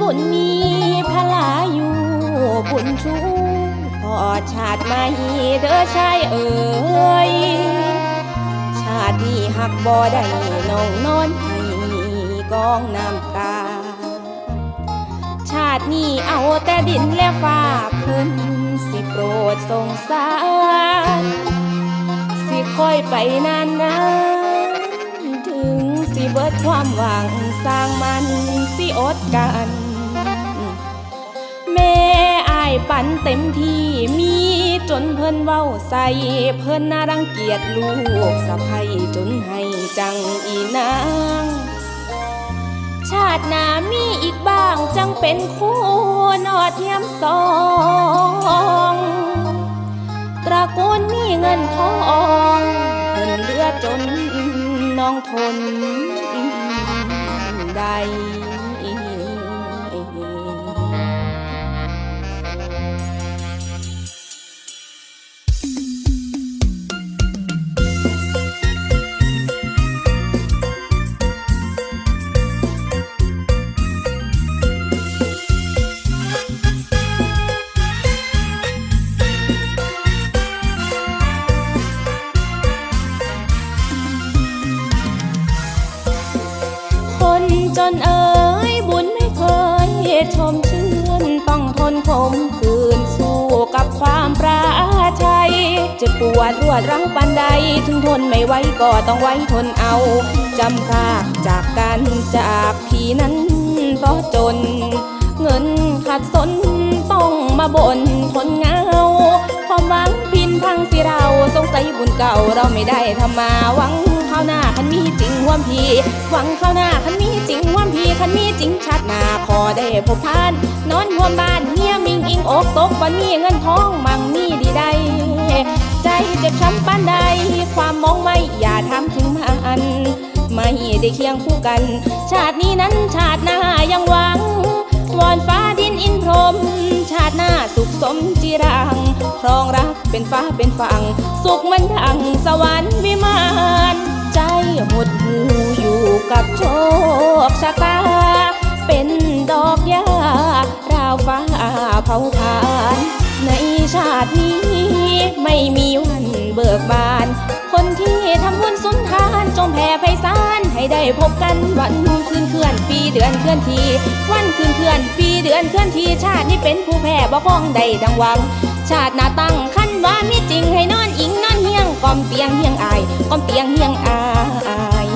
บุญมีพลาอยู่บุญชูพอชาติไม่เด้อชายเอ๋ยชาตินี้หักบ่ได้น้องนอนให้กองน้ำตา ชาตินี้เอาแต่ดินและฟ้าเพิ่นสิโปรดสงสารสิคอยไปนานนานๆถึงสิเบิดความหวังสร้างมันสิอดกัน ปันเต็มที่มีจนเพิ่นเว้าใส่เพิ่นน่ารังเกียจลูกสะใภ้จนให้จังอีนางชาติหน้ามีอีกบ้างจังเป็นคู่นอดเทียมสองตระกูลมีเงินทองเพิ่นเลือจนน้องทนได้ นจนเอ๋ยบุญไม่เคยชมชื่นต้องทนขมคืนสู้กับความปราชัยจะปวดรวดร้าวปันใด ถึงทนไม่ไหวก็ต้องไว้ทนเอาจำพากจากกันจากพี่นั้นเพราะจน เงินขาดสนต้องมาบ่นทนเงาความหวังพินพังสิเราสงสัยบุญเก่าเราไม่ได้ทำมาหวังข้าวหน้าคันมี จริงหวมพีหวังข้าวหน้าคันมีจริงหวมพีคันมีจริงชาติหน้าขอได้พบพาน นอนห่วมบ้านเมียมิงอิงอกตกวันมีเงินทองมั่งมีดีใดใจเจ็บช้ำปานใด ความมองไม่อย่าทำถึงมันไม่ได้เคียงคู่กัน ชาตินี้นั้นชาติหน้ายังหวังวอนฟ้าดินอินพรม ชาติหน้าสุขสมจีรังครองรักเป็นฟ้าเป็นฝั่งสุขเหมันดังสวรรค์วิมานใจหดห กับโชคชะตา เป็นดอกหญ้าราวฟ้าเผาผาญในชาตินี้ไม่มีวันเบิกบาน คนที่ทำบุญสุนทานจงแผ่ไพศาลให้ได้พบกันวันคืนเคลื่อนปีเดือนเคลื่อนที วันคืนเคลื่อนปีเดือนเคลื่อนที ชาตินี้เป็นผู้แพ้บ่ฟ้องใดดังหวัง ชาติหน้าตั้งขั้นว่ามีจริงให้นอนอิงนอนเฮียงกอมเตียงเฮียงอายกอมเตียงเฮียงอาย